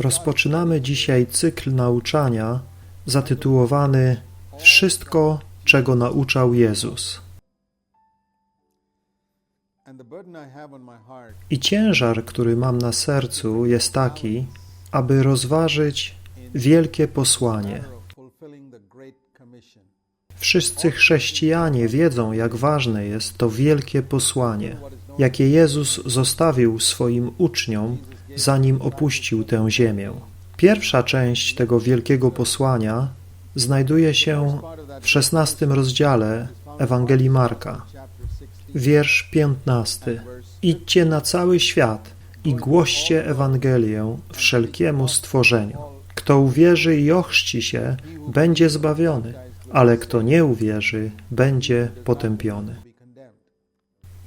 Rozpoczynamy dzisiaj cykl nauczania zatytułowany Wszystko, czego nauczał Jezus. I ciężar, który mam na sercu, jest taki, aby rozważyć wielkie posłanie. Wszyscy chrześcijanie wiedzą, jak ważne jest to wielkie posłanie, jakie Jezus zostawił swoim uczniom, zanim opuścił tę ziemię. Pierwsza część tego wielkiego posłania znajduje się w szesnastym rozdziale Ewangelii Marka, wiersz piętnasty. Idźcie na cały świat i głoście Ewangelię wszelkiemu stworzeniu. Kto uwierzy i ochrzci się, będzie zbawiony, ale kto nie uwierzy, będzie potępiony.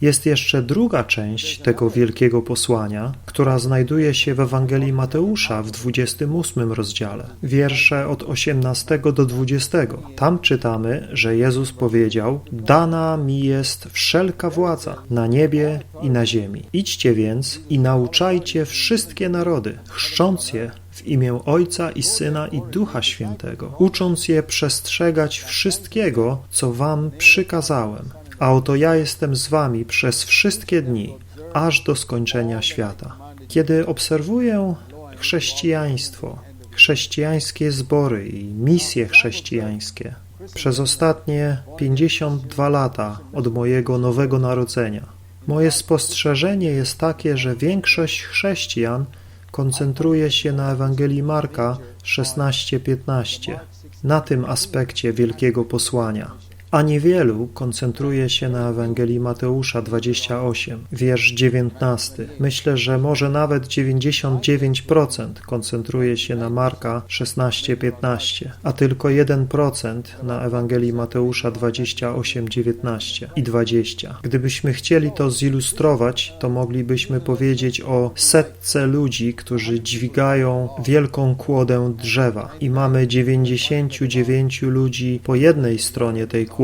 Jest jeszcze druga część tego wielkiego posłania, która znajduje się w Ewangelii Mateusza w 28 rozdziale, wiersze od 18 do 20. Tam czytamy, że Jezus powiedział: Dana mi jest wszelka władza na niebie i na ziemi. Idźcie więc i nauczajcie wszystkie narody, chrzcząc je w imię Ojca i Syna i Ducha Świętego, ucząc je przestrzegać wszystkiego, co wam przykazałem. A oto ja jestem z wami przez wszystkie dni, aż do skończenia świata. Kiedy obserwuję chrześcijaństwo, chrześcijańskie zbory i misje chrześcijańskie, przez ostatnie 52 lata od mojego nowego narodzenia, moje spostrzeżenie jest takie, że większość chrześcijan koncentruje się na Ewangelii Marka 16-15, na tym aspekcie wielkiego posłania a niewielu koncentruje się na Ewangelii Mateusza 28, wiersz 19. Myślę, że może nawet 99% koncentruje się na Marka 16-15, a tylko 1% na Ewangelii Mateusza 28, 19 i 20. Gdybyśmy chcieli to zilustrować, to moglibyśmy powiedzieć o setce ludzi, którzy dźwigają wielką kłodę drzewa i mamy 99 ludzi po jednej stronie tej kłody,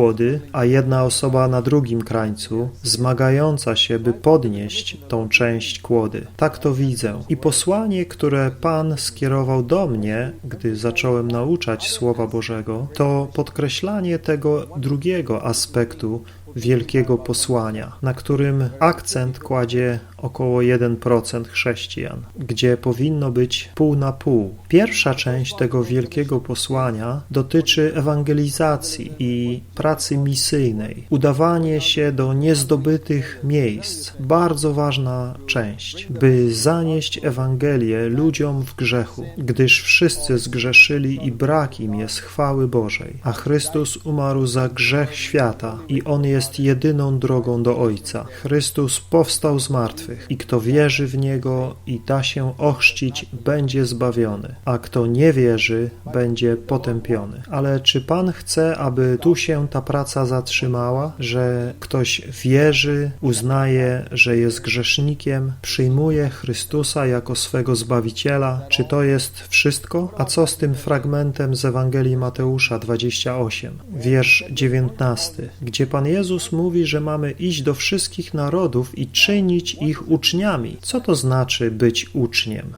a jedna osoba na drugim krańcu, zmagająca się, by podnieść tą część kłody. Tak to widzę. I posłanie, które Pan skierował do mnie, gdy zacząłem nauczać Słowa Bożego, to podkreślanie tego drugiego aspektu wielkiego posłania, na którym akcent kładzie około 1% chrześcijan, gdzie powinno być pół na pół. Pierwsza część tego wielkiego posłania dotyczy ewangelizacji i pracy misyjnej, udawanie się do niezdobytych miejsc. Bardzo ważna część, by zanieść Ewangelię ludziom w grzechu, gdyż wszyscy zgrzeszyli i brak im jest chwały Bożej, a Chrystus umarł za grzech świata i On jest jedyną drogą do Ojca. Chrystus powstał z martwych i kto wierzy w Niego i da się ochrzcić, będzie zbawiony, a kto nie wierzy, będzie potępiony. Ale czy Pan chce, aby tu się ta praca zatrzymała, że ktoś wierzy, uznaje, że jest grzesznikiem, przyjmuje Chrystusa jako swego Zbawiciela? Czy to jest wszystko? A co z tym fragmentem z Ewangelii Mateusza 28, wiersz 19, gdzie Pan Jezus mówi, że mamy iść do wszystkich narodów i czynić ich uczniami. Co to znaczy być uczniem?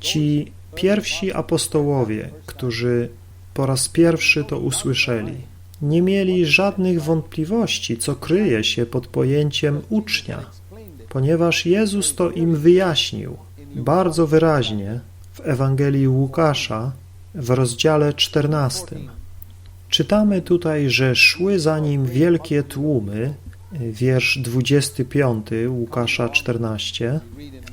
Ci pierwsi apostołowie, którzy po raz pierwszy to usłyszeli, nie mieli żadnych wątpliwości, co kryje się pod pojęciem ucznia, ponieważ Jezus to im wyjaśnił bardzo wyraźnie w Ewangelii Łukasza w rozdziale 14. Czytamy tutaj, że szły za nim wielkie tłumy, wiersz 25 Łukasza 14.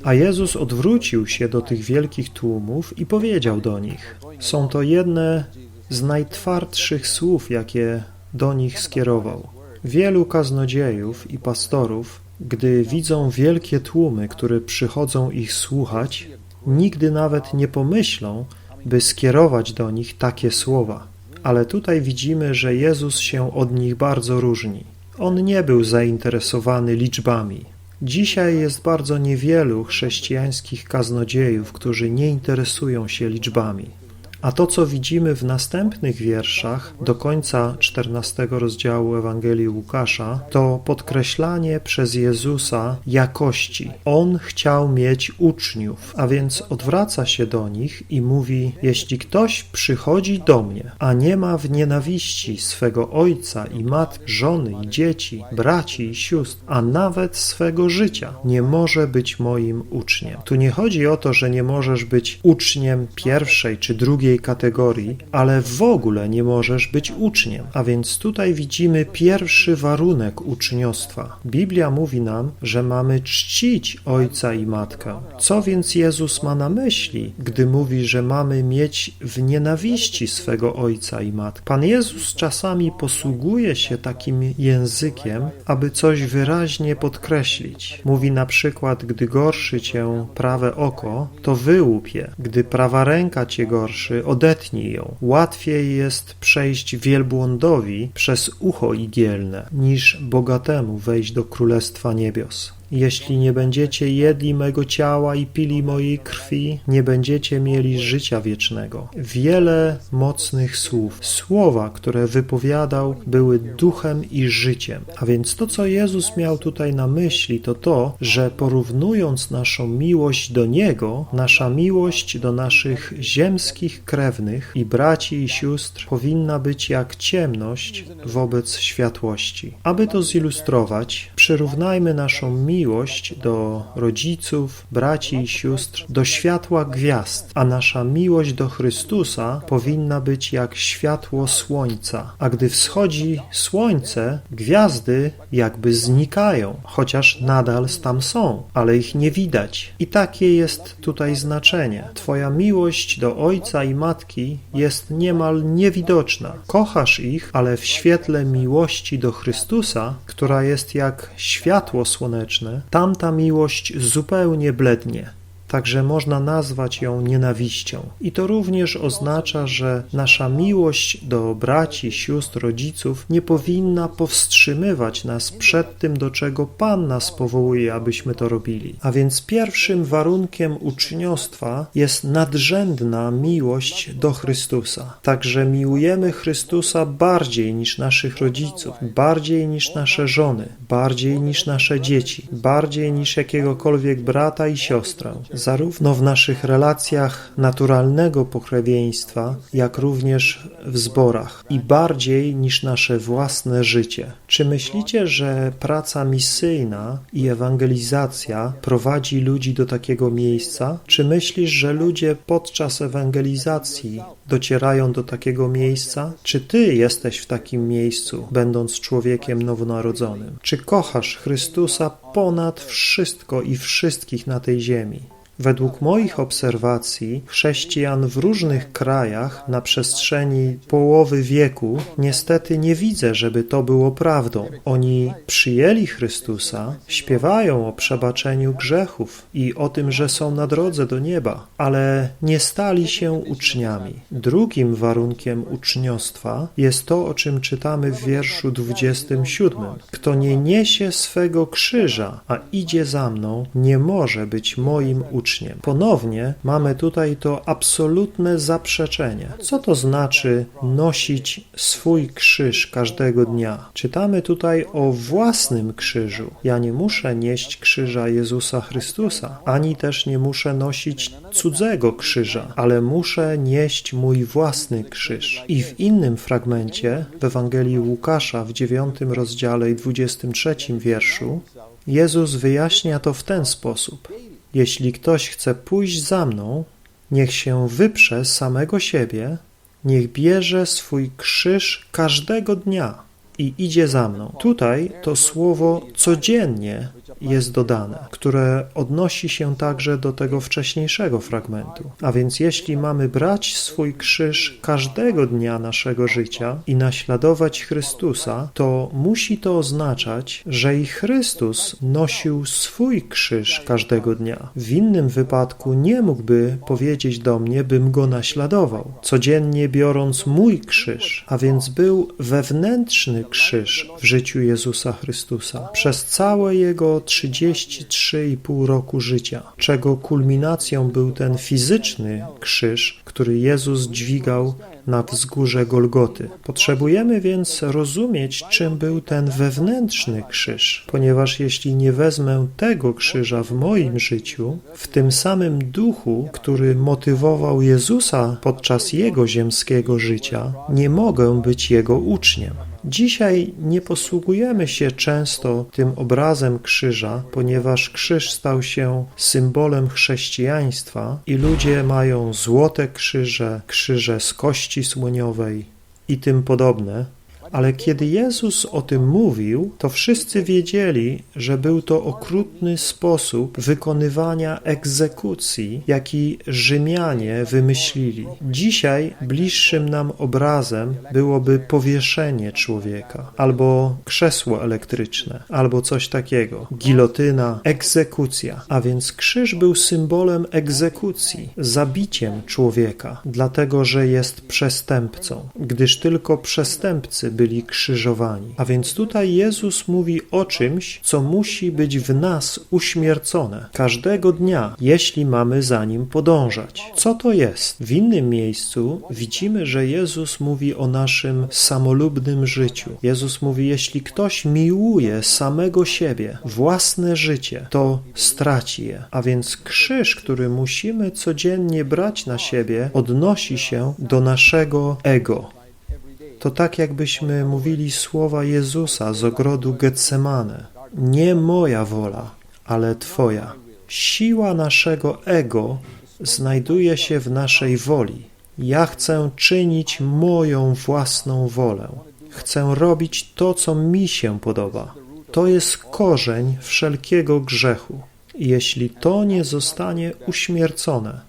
A Jezus odwrócił się do tych wielkich tłumów i powiedział do nich: Są to jedne z najtwardszych słów, jakie do nich skierował. Wielu kaznodziejów i pastorów, gdy widzą wielkie tłumy, które przychodzą ich słuchać, nigdy nawet nie pomyślą, by skierować do nich takie słowa. Ale tutaj widzimy, że Jezus się od nich bardzo różni. On nie był zainteresowany liczbami. Dzisiaj jest bardzo niewielu chrześcijańskich kaznodziejów, którzy nie interesują się liczbami. A to, co widzimy w następnych wierszach do końca 14 rozdziału Ewangelii Łukasza, to podkreślanie przez Jezusa jakości. On chciał mieć uczniów, a więc odwraca się do nich i mówi: Jeśli ktoś przychodzi do mnie, a nie ma w nienawiści swego ojca i matki, żony i dzieci, braci i sióstr, a nawet swego życia, nie może być moim uczniem. Tu nie chodzi o to, że nie możesz być uczniem pierwszej czy drugiej kategorii, ale w ogóle nie możesz być uczniem. A więc tutaj widzimy pierwszy warunek uczniostwa. Biblia mówi nam, że mamy czcić ojca i matkę. Co więc Jezus ma na myśli, gdy mówi, że mamy mieć w nienawiści swego ojca i matkę? Pan Jezus czasami posługuje się takim językiem, aby coś wyraźnie podkreślić. Mówi na przykład, gdy gorszy cię prawe oko, to wyłup je. Gdy prawa ręka cię gorszy, odetnij ją. Łatwiej jest przejść wielbłądowi przez ucho igielne, niż bogatemu wejść do Królestwa Niebios. Jeśli nie będziecie jedli mego ciała i pili mojej krwi, nie będziecie mieli życia wiecznego. Wiele mocnych słów. Słowa, które wypowiadał, były duchem i życiem. A więc to, co Jezus miał tutaj na myśli, to to, że porównując naszą miłość do Niego, nasza miłość do naszych ziemskich krewnych i braci i sióstr powinna być jak ciemność wobec światłości. Aby to zilustrować, przyrównajmy naszą miłość miłość do rodziców, braci i sióstr, do światła gwiazd, a nasza miłość do Chrystusa powinna być jak światło słońca. A gdy wschodzi słońce, gwiazdy jakby znikają, chociaż nadal tam są, ale ich nie widać. I takie jest tutaj znaczenie. Twoja miłość do ojca i matki jest niemal niewidoczna. Kochasz ich, ale w świetle miłości do Chrystusa, która jest jak światło słoneczne, tamta miłość zupełnie blednie także można nazwać ją nienawiścią. I to również oznacza, że nasza miłość do braci, sióstr, rodziców nie powinna powstrzymywać nas przed tym, do czego Pan nas powołuje, abyśmy to robili. A więc pierwszym warunkiem uczniostwa jest nadrzędna miłość do Chrystusa. Także miłujemy Chrystusa bardziej niż naszych rodziców, bardziej niż nasze żony, bardziej niż nasze dzieci, bardziej niż jakiegokolwiek brata i siostrę zarówno w naszych relacjach naturalnego pokrewieństwa, jak również w zborach i bardziej niż nasze własne życie. Czy myślicie, że praca misyjna i ewangelizacja prowadzi ludzi do takiego miejsca? Czy myślisz, że ludzie podczas ewangelizacji docierają do takiego miejsca? Czy ty jesteś w takim miejscu, będąc człowiekiem nowonarodzonym? Czy kochasz Chrystusa ponad wszystko i wszystkich na tej ziemi? Według moich obserwacji chrześcijan w różnych krajach na przestrzeni połowy wieku niestety nie widzę, żeby to było prawdą. Oni przyjęli Chrystusa, śpiewają o przebaczeniu grzechów i o tym, że są na drodze do nieba, ale nie stali się uczniami. Drugim warunkiem uczniostwa jest to, o czym czytamy w wierszu 27. Kto nie niesie swego krzyża, a idzie za mną, nie może być moim uczniem uczniem. Ponownie mamy tutaj to absolutne zaprzeczenie. Co to znaczy nosić swój krzyż każdego dnia? Czytamy tutaj o własnym krzyżu. Ja nie muszę nieść krzyża Jezusa Chrystusa, ani też nie muszę nosić cudzego krzyża, ale muszę nieść mój własny krzyż. I w innym fragmencie, w Ewangelii Łukasza w 9 rozdziale i 23 wierszu, Jezus wyjaśnia to w ten sposób. Jeśli ktoś chce pójść za mną, niech się wyprze samego siebie, niech bierze swój krzyż każdego dnia i idzie za mną. Tutaj to słowo codziennie jest dodane, które odnosi się także do tego wcześniejszego fragmentu. A więc jeśli mamy brać swój krzyż każdego dnia naszego życia i naśladować Chrystusa, to musi to oznaczać, że i Chrystus nosił swój krzyż każdego dnia. W innym wypadku nie mógłby powiedzieć do mnie, bym go naśladował, codziennie biorąc mój krzyż, a więc był wewnętrzny krzyż w życiu Jezusa Chrystusa. Przez całe Jego 33,5 roku życia, czego kulminacją był ten fizyczny krzyż, który Jezus dźwigał na wzgórze Golgoty. Potrzebujemy więc rozumieć, czym był ten wewnętrzny krzyż, ponieważ jeśli nie wezmę tego krzyża w moim życiu, w tym samym duchu, który motywował Jezusa podczas jego ziemskiego życia, nie mogę być jego uczniem. Dzisiaj nie posługujemy się często tym obrazem krzyża, ponieważ krzyż stał się symbolem chrześcijaństwa i ludzie mają złote krzyże, krzyże z kości słoniowej i tym podobne, ale kiedy Jezus o tym mówił, to wszyscy wiedzieli, że był to okrutny sposób wykonywania egzekucji, jaki Rzymianie wymyślili. Dzisiaj bliższym nam obrazem byłoby powieszenie człowieka, albo krzesło elektryczne, albo coś takiego, gilotyna, egzekucja. A więc krzyż był symbolem egzekucji, zabiciem człowieka, dlatego że jest przestępcą, gdyż tylko przestępcy byli byli krzyżowani. A więc tutaj Jezus mówi o czymś, co musi być w nas uśmiercone każdego dnia, jeśli mamy za nim podążać. Co to jest? W innym miejscu widzimy, że Jezus mówi o naszym samolubnym życiu. Jezus mówi, jeśli ktoś miłuje samego siebie, własne życie, to straci je. A więc krzyż, który musimy codziennie brać na siebie, odnosi się do naszego ego to tak jakbyśmy mówili słowa Jezusa z ogrodu Getsemane. Nie moja wola, ale Twoja. Siła naszego ego znajduje się w naszej woli. Ja chcę czynić moją własną wolę. Chcę robić to, co mi się podoba. To jest korzeń wszelkiego grzechu. Jeśli to nie zostanie uśmiercone,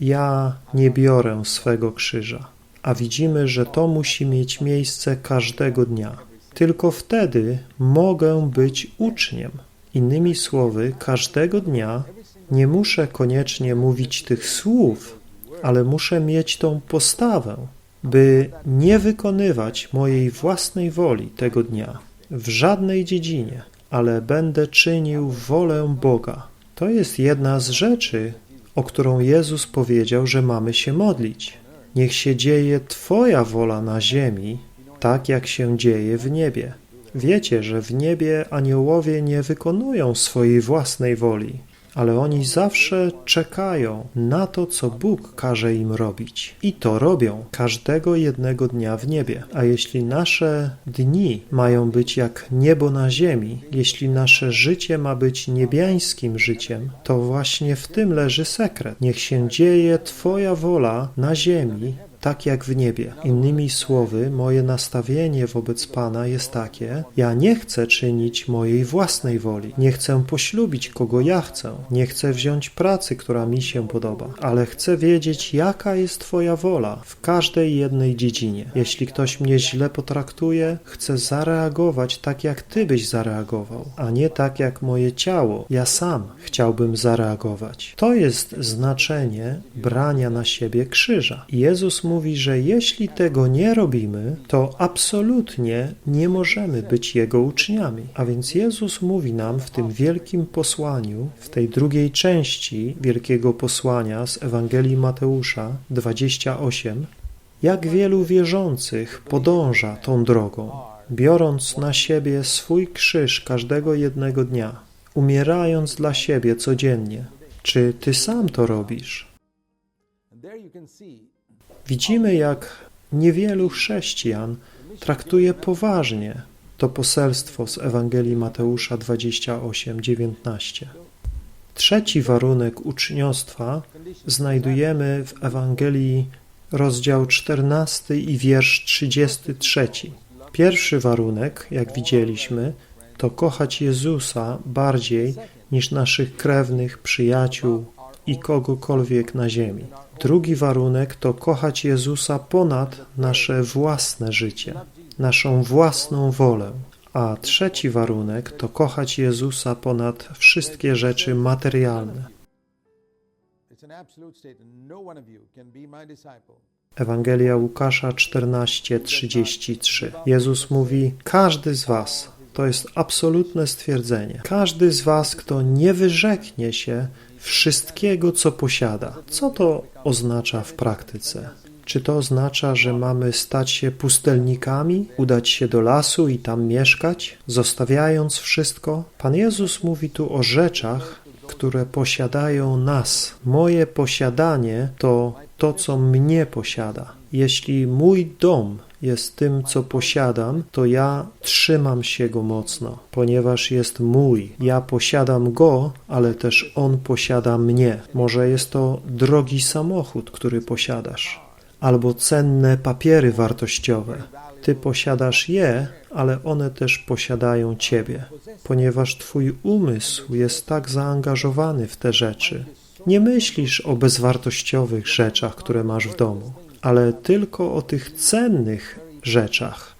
ja nie biorę swego krzyża a widzimy, że to musi mieć miejsce każdego dnia. Tylko wtedy mogę być uczniem. Innymi słowy, każdego dnia nie muszę koniecznie mówić tych słów, ale muszę mieć tą postawę, by nie wykonywać mojej własnej woli tego dnia w żadnej dziedzinie, ale będę czynił wolę Boga. To jest jedna z rzeczy, o którą Jezus powiedział, że mamy się modlić. Niech się dzieje Twoja wola na ziemi, tak jak się dzieje w niebie. Wiecie, że w niebie aniołowie nie wykonują swojej własnej woli, ale oni zawsze czekają na to, co Bóg każe im robić. I to robią każdego jednego dnia w niebie. A jeśli nasze dni mają być jak niebo na ziemi, jeśli nasze życie ma być niebiańskim życiem, to właśnie w tym leży sekret. Niech się dzieje Twoja wola na ziemi, tak jak w niebie. Innymi słowy, moje nastawienie wobec Pana jest takie, ja nie chcę czynić mojej własnej woli, nie chcę poślubić kogo ja chcę, nie chcę wziąć pracy, która mi się podoba, ale chcę wiedzieć, jaka jest Twoja wola w każdej jednej dziedzinie. Jeśli ktoś mnie źle potraktuje, chcę zareagować tak, jak Ty byś zareagował, a nie tak, jak moje ciało, ja sam chciałbym zareagować. To jest znaczenie brania na siebie krzyża. Jezus mówi, mówi, że jeśli tego nie robimy, to absolutnie nie możemy być Jego uczniami. A więc Jezus mówi nam w tym wielkim posłaniu, w tej drugiej części wielkiego posłania z Ewangelii Mateusza 28, jak wielu wierzących podąża tą drogą, biorąc na siebie swój krzyż każdego jednego dnia, umierając dla siebie codziennie. Czy ty sam to robisz? Widzimy, jak niewielu chrześcijan traktuje poważnie to poselstwo z Ewangelii Mateusza 28:19. Trzeci warunek uczniostwa znajdujemy w Ewangelii rozdział 14 i wiersz 33. Pierwszy warunek, jak widzieliśmy, to kochać Jezusa bardziej niż naszych krewnych, przyjaciół i kogokolwiek na ziemi. Drugi warunek to kochać Jezusa ponad nasze własne życie, naszą własną wolę. A trzeci warunek to kochać Jezusa ponad wszystkie rzeczy materialne. Ewangelia Łukasza 14:33. Jezus mówi: Każdy z was To jest absolutne stwierdzenie. Każdy z was, kto nie wyrzeknie się wszystkiego, co posiada. Co to oznacza w praktyce? Czy to oznacza, że mamy stać się pustelnikami, udać się do lasu i tam mieszkać, zostawiając wszystko? Pan Jezus mówi tu o rzeczach, które posiadają nas. Moje posiadanie to to, co mnie posiada. Jeśli mój dom jest tym, co posiadam, to ja trzymam się go mocno, ponieważ jest mój. Ja posiadam go, ale też on posiada mnie. Może jest to drogi samochód, który posiadasz, albo cenne papiery wartościowe. Ty posiadasz je, ale one też posiadają Ciebie, ponieważ Twój umysł jest tak zaangażowany w te rzeczy. Nie myślisz o bezwartościowych rzeczach, które masz w domu, ale tylko o tych cennych rzeczach.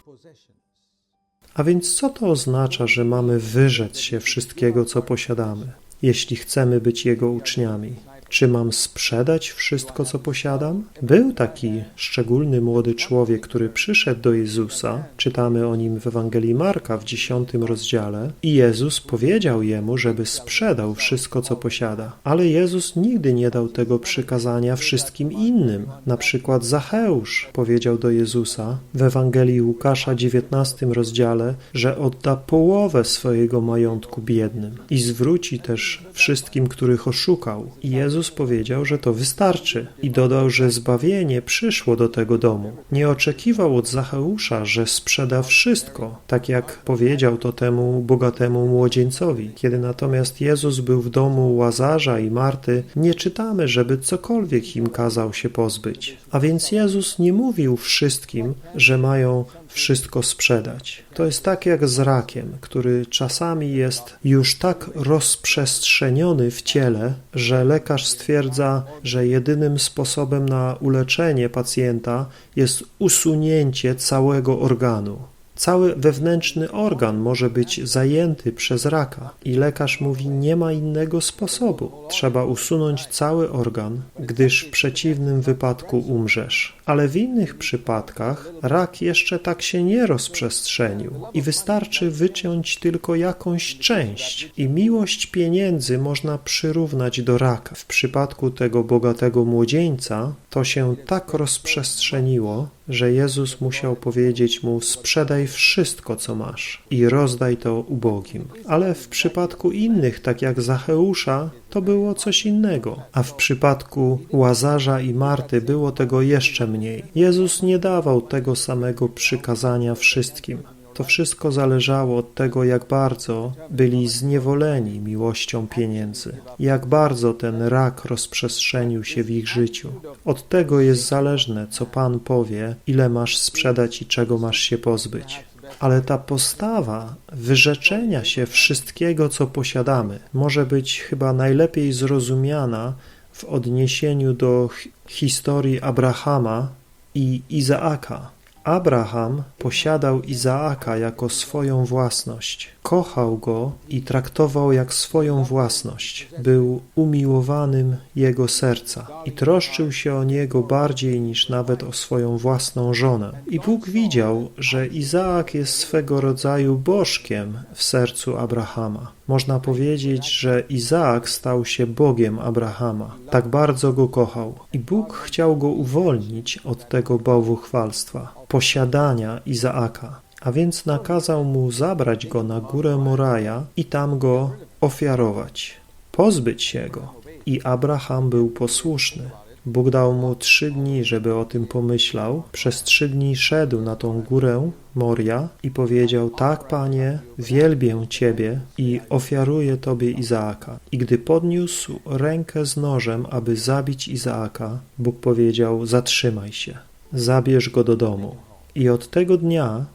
A więc co to oznacza, że mamy wyrzec się wszystkiego, co posiadamy, jeśli chcemy być Jego uczniami? Czy mam sprzedać wszystko, co posiadam? Był taki szczególny młody człowiek, który przyszedł do Jezusa. Czytamy o nim w Ewangelii Marka w dziesiątym rozdziale. I Jezus powiedział jemu, żeby sprzedał wszystko, co posiada. Ale Jezus nigdy nie dał tego przykazania wszystkim innym. Na przykład Zacheusz powiedział do Jezusa w Ewangelii Łukasza 19 rozdziale, że odda połowę swojego majątku biednym i zwróci też wszystkim, których oszukał. I Jezus Jezus powiedział, że to wystarczy i dodał, że zbawienie przyszło do tego domu. Nie oczekiwał od Zacheusza, że sprzeda wszystko, tak jak powiedział to temu bogatemu młodzieńcowi. Kiedy natomiast Jezus był w domu Łazarza i Marty, nie czytamy, żeby cokolwiek im kazał się pozbyć. A więc Jezus nie mówił wszystkim, że mają wszystko sprzedać. To jest tak jak z rakiem, który czasami jest już tak rozprzestrzeniony w ciele, że lekarz stwierdza, że jedynym sposobem na uleczenie pacjenta jest usunięcie całego organu. Cały wewnętrzny organ może być zajęty przez raka i lekarz mówi, nie ma innego sposobu. Trzeba usunąć cały organ, gdyż w przeciwnym wypadku umrzesz. Ale w innych przypadkach rak jeszcze tak się nie rozprzestrzenił i wystarczy wyciąć tylko jakąś część i miłość pieniędzy można przyrównać do raka. W przypadku tego bogatego młodzieńca to się tak rozprzestrzeniło, że Jezus musiał powiedzieć mu: sprzedaj wszystko, co masz i rozdaj to ubogim. Ale w przypadku innych, tak jak Zacheusza, to było coś innego, a w przypadku Łazarza i Marty było tego jeszcze mniej. Jezus nie dawał tego samego przykazania wszystkim. To wszystko zależało od tego, jak bardzo byli zniewoleni miłością pieniędzy, jak bardzo ten rak rozprzestrzenił się w ich życiu. Od tego jest zależne, co Pan powie, ile masz sprzedać i czego masz się pozbyć. Ale ta postawa wyrzeczenia się wszystkiego, co posiadamy, może być chyba najlepiej zrozumiana w odniesieniu do historii Abrahama i Izaaka. Abraham posiadał Izaaka jako swoją własność. Kochał go i traktował jak swoją własność. Był umiłowanym jego serca i troszczył się o niego bardziej niż nawet o swoją własną żonę. I Bóg widział, że Izaak jest swego rodzaju bożkiem w sercu Abrahama. Można powiedzieć, że Izaak stał się Bogiem Abrahama. Tak bardzo go kochał. I Bóg chciał go uwolnić od tego bałwuchwalstwa, posiadania Izaaka a więc nakazał mu zabrać go na górę Moraja i tam go ofiarować, pozbyć się go. I Abraham był posłuszny. Bóg dał mu trzy dni, żeby o tym pomyślał. Przez trzy dni szedł na tą górę Moria i powiedział, tak panie, wielbię ciebie i ofiaruję tobie Izaaka. I gdy podniósł rękę z nożem, aby zabić Izaaka, Bóg powiedział, zatrzymaj się, zabierz go do domu. I od tego dnia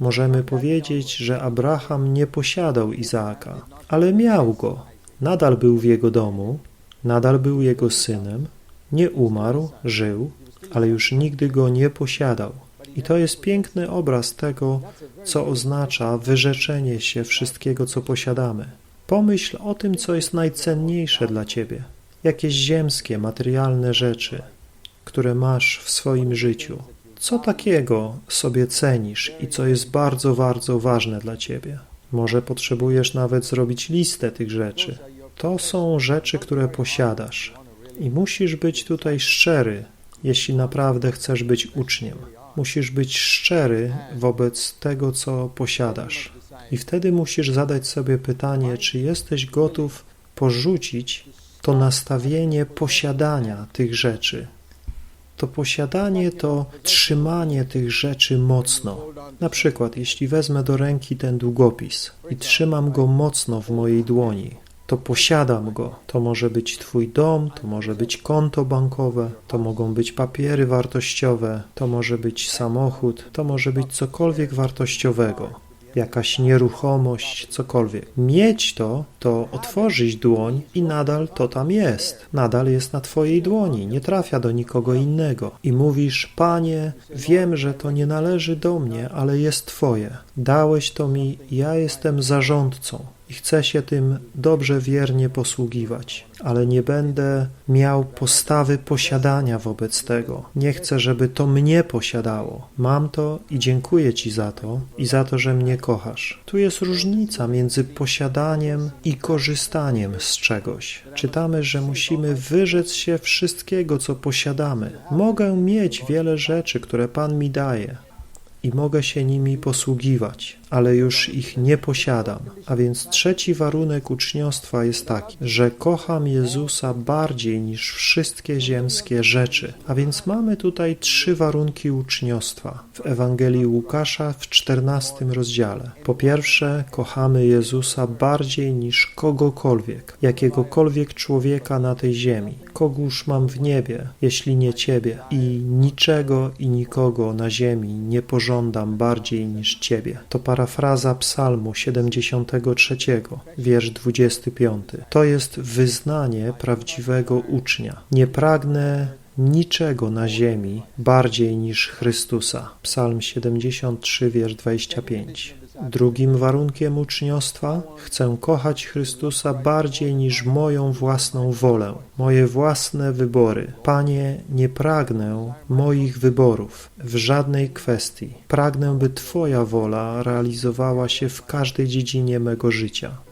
możemy powiedzieć, że Abraham nie posiadał Izaaka, ale miał go. Nadal był w jego domu, nadal był jego synem, nie umarł, żył, ale już nigdy go nie posiadał. I to jest piękny obraz tego, co oznacza wyrzeczenie się wszystkiego, co posiadamy. Pomyśl o tym, co jest najcenniejsze dla Ciebie. Jakieś ziemskie, materialne rzeczy, które masz w swoim życiu. Co takiego sobie cenisz i co jest bardzo, bardzo ważne dla Ciebie? Może potrzebujesz nawet zrobić listę tych rzeczy. To są rzeczy, które posiadasz. I musisz być tutaj szczery, jeśli naprawdę chcesz być uczniem. Musisz być szczery wobec tego, co posiadasz. I wtedy musisz zadać sobie pytanie, czy jesteś gotów porzucić to nastawienie posiadania tych rzeczy. To posiadanie to trzymanie tych rzeczy mocno. Na przykład, jeśli wezmę do ręki ten długopis i trzymam go mocno w mojej dłoni, to posiadam go. To może być Twój dom, to może być konto bankowe, to mogą być papiery wartościowe, to może być samochód, to może być cokolwiek wartościowego jakaś nieruchomość, cokolwiek. Mieć to, to otworzyć dłoń i nadal to tam jest. Nadal jest na Twojej dłoni, nie trafia do nikogo innego. I mówisz, Panie, wiem, że to nie należy do mnie, ale jest Twoje. Dałeś to mi, ja jestem zarządcą i chcę się tym dobrze, wiernie posługiwać, ale nie będę miał postawy posiadania wobec tego. Nie chcę, żeby to mnie posiadało. Mam to i dziękuję Ci za to i za to, że mnie kochasz. Tu jest różnica między posiadaniem i korzystaniem z czegoś. Czytamy, że musimy wyrzec się wszystkiego, co posiadamy. Mogę mieć wiele rzeczy, które Pan mi daje, i mogę się nimi posługiwać, ale już ich nie posiadam. A więc trzeci warunek uczniostwa jest taki, że kocham Jezusa bardziej niż wszystkie ziemskie rzeczy. A więc mamy tutaj trzy warunki uczniostwa w Ewangelii Łukasza w czternastym rozdziale. Po pierwsze, kochamy Jezusa bardziej niż kogokolwiek, jakiegokolwiek człowieka na tej ziemi. Kogóż mam w niebie, jeśli nie Ciebie? I niczego i nikogo na ziemi nie pożądam bardziej niż Ciebie. To parafraza psalmu 73, wiersz 25. To jest wyznanie prawdziwego ucznia. Nie pragnę niczego na ziemi bardziej niż Chrystusa. Psalm 73, wiersz 25. Drugim warunkiem uczniostwa chcę kochać Chrystusa bardziej niż moją własną wolę, moje własne wybory. Panie, nie pragnę moich wyborów w żadnej kwestii. Pragnę, by Twoja wola realizowała się w każdej dziedzinie mego życia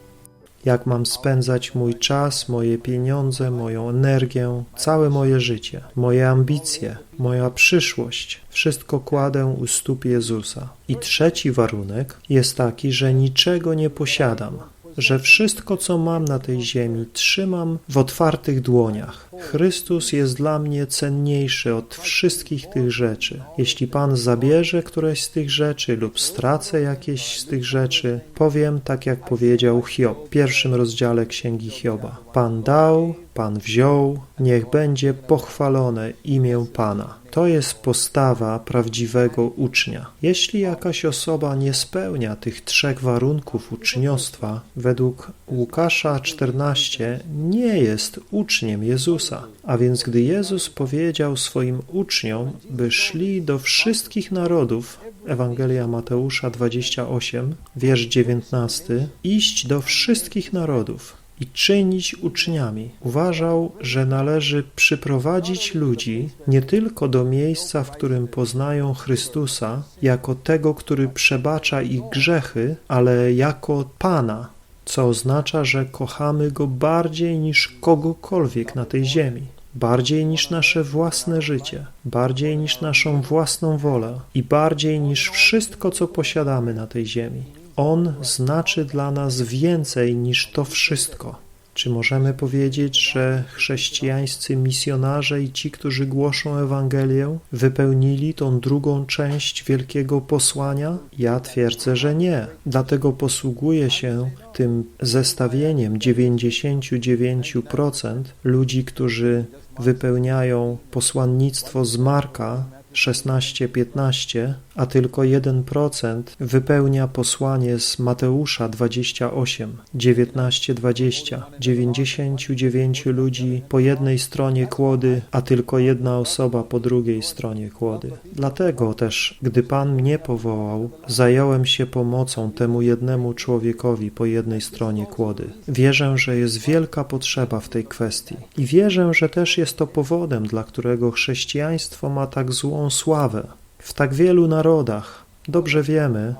jak mam spędzać mój czas, moje pieniądze, moją energię, całe moje życie, moje ambicje, moja przyszłość. Wszystko kładę u stóp Jezusa. I trzeci warunek jest taki, że niczego nie posiadam, że wszystko, co mam na tej ziemi, trzymam w otwartych dłoniach. Chrystus jest dla mnie cenniejszy od wszystkich tych rzeczy. Jeśli Pan zabierze któreś z tych rzeczy lub stracę jakieś z tych rzeczy, powiem tak, jak powiedział Hiob w pierwszym rozdziale Księgi Hioba. Pan dał, Pan wziął, niech będzie pochwalone imię Pana. To jest postawa prawdziwego ucznia. Jeśli jakaś osoba nie spełnia tych trzech warunków uczniostwa, według Łukasza 14 nie jest uczniem Jezusa. A więc gdy Jezus powiedział swoim uczniom, by szli do wszystkich narodów, Ewangelia Mateusza 28, wiersz 19, iść do wszystkich narodów, i czynić uczniami. Uważał, że należy przyprowadzić ludzi nie tylko do miejsca, w którym poznają Chrystusa, jako tego, który przebacza ich grzechy, ale jako Pana, co oznacza, że kochamy Go bardziej niż kogokolwiek na tej ziemi bardziej niż nasze własne życie, bardziej niż naszą własną wolę i bardziej niż wszystko, co posiadamy na tej ziemi. On znaczy dla nas więcej niż to wszystko. Czy możemy powiedzieć, że chrześcijańscy misjonarze i ci, którzy głoszą Ewangelię, wypełnili tą drugą część wielkiego posłania? Ja twierdzę, że nie. Dlatego posługuję się tym zestawieniem 99% ludzi, którzy wypełniają posłannictwo z Marka 16-15, a tylko 1% wypełnia posłanie z Mateusza 28, 19-20. 99 ludzi po jednej stronie kłody, a tylko jedna osoba po drugiej stronie kłody. Dlatego też, gdy Pan mnie powołał, zająłem się pomocą temu jednemu człowiekowi po jednej stronie kłody. Wierzę, że jest wielka potrzeba w tej kwestii i wierzę, że też jest to powodem, dla którego chrześcijaństwo ma tak złą sławę w tak wielu narodach. Dobrze wiemy,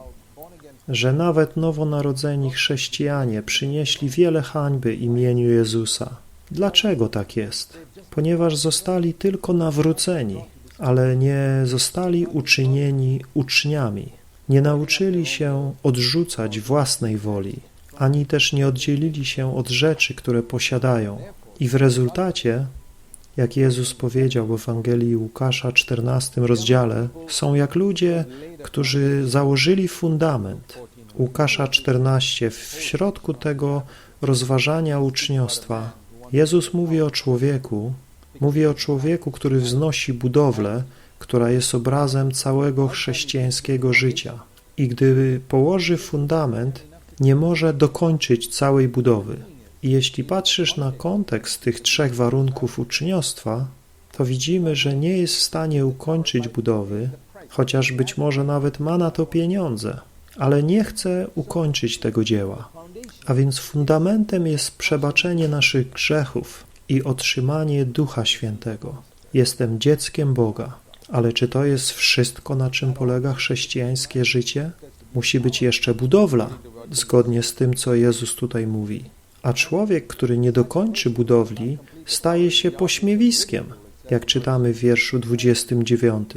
że nawet nowonarodzeni chrześcijanie przynieśli wiele hańby imieniu Jezusa. Dlaczego tak jest? Ponieważ zostali tylko nawróceni, ale nie zostali uczynieni uczniami. Nie nauczyli się odrzucać własnej woli, ani też nie oddzielili się od rzeczy, które posiadają. I w rezultacie, jak Jezus powiedział w Ewangelii Łukasza 14 rozdziale, są jak ludzie, którzy założyli fundament. Łukasza 14, w środku tego rozważania uczniostwa, Jezus mówi o człowieku, mówi o człowieku, który wznosi budowlę, która jest obrazem całego chrześcijańskiego życia. I gdy położy fundament, nie może dokończyć całej budowy. Jeśli patrzysz na kontekst tych trzech warunków uczniostwa, to widzimy, że nie jest w stanie ukończyć budowy, chociaż być może nawet ma na to pieniądze, ale nie chce ukończyć tego dzieła. A więc fundamentem jest przebaczenie naszych grzechów i otrzymanie Ducha Świętego. Jestem dzieckiem Boga, ale czy to jest wszystko, na czym polega chrześcijańskie życie? Musi być jeszcze budowla, zgodnie z tym, co Jezus tutaj mówi. A człowiek, który nie dokończy budowli, staje się pośmiewiskiem, jak czytamy w wierszu 29.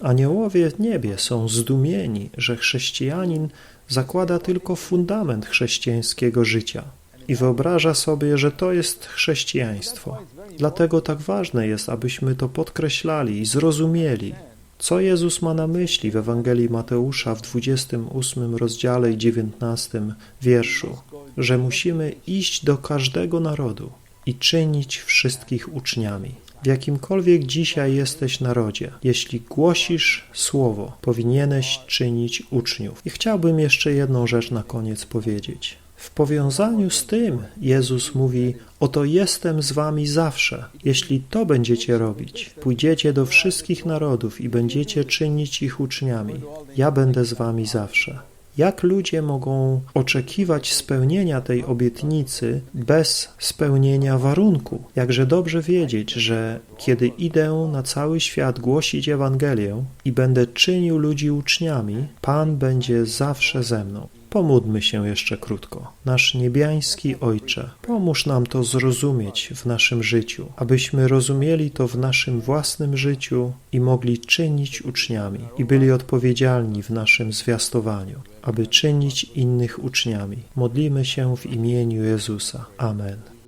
Aniołowie w niebie są zdumieni, że chrześcijanin zakłada tylko fundament chrześcijańskiego życia i wyobraża sobie, że to jest chrześcijaństwo. Dlatego tak ważne jest, abyśmy to podkreślali i zrozumieli, co Jezus ma na myśli w Ewangelii Mateusza w 28 rozdziale i 19 wierszu, że musimy iść do każdego narodu i czynić wszystkich uczniami. W jakimkolwiek dzisiaj jesteś narodzie, jeśli głosisz słowo, powinieneś czynić uczniów. I chciałbym jeszcze jedną rzecz na koniec powiedzieć. W powiązaniu z tym Jezus mówi: Oto jestem z wami zawsze. Jeśli to będziecie robić, pójdziecie do wszystkich narodów i będziecie czynić ich uczniami. Ja będę z wami zawsze. Jak ludzie mogą oczekiwać spełnienia tej obietnicy bez spełnienia warunku? Jakże dobrze wiedzieć, że kiedy idę na cały świat głosić Ewangelię i będę czynił ludzi uczniami, Pan będzie zawsze ze mną. Pomódlmy się jeszcze krótko. Nasz niebiański Ojcze, pomóż nam to zrozumieć w naszym życiu, abyśmy rozumieli to w naszym własnym życiu i mogli czynić uczniami i byli odpowiedzialni w naszym zwiastowaniu, aby czynić innych uczniami. Modlimy się w imieniu Jezusa. Amen.